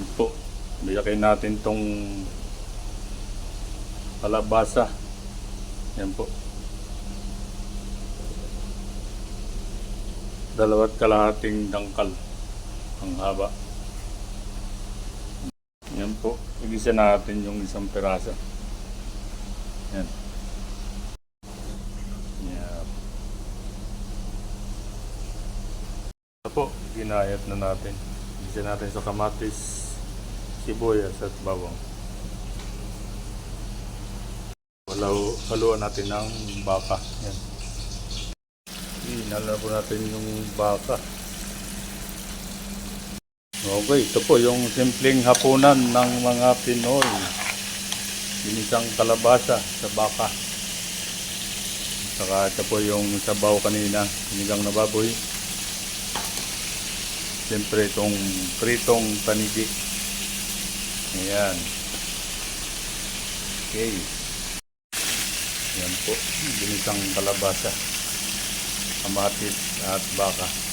Yan po. Biyakin natin tong kalabasa. Yan po. Dalawat kalahating dangkal ang haba. Yan po. Igisa natin yung isang piraso. Yan. Yan. Ito po, ginayat na natin. Igisa natin sa kamatis, sibuyas at bawang. Walaw, haluan natin ng baka. Yan. Inala po natin yung baka. Okay, ito po yung simpleng hapunan ng mga Pinoy. Ginisang kalabasa sa baka. Saka ito po yung sabaw kanina, sinigang na baboy. Siyempre itong pritong tanigi. Ayan. Okay. Yan po, ginisang kalabasa, kamatis at baka.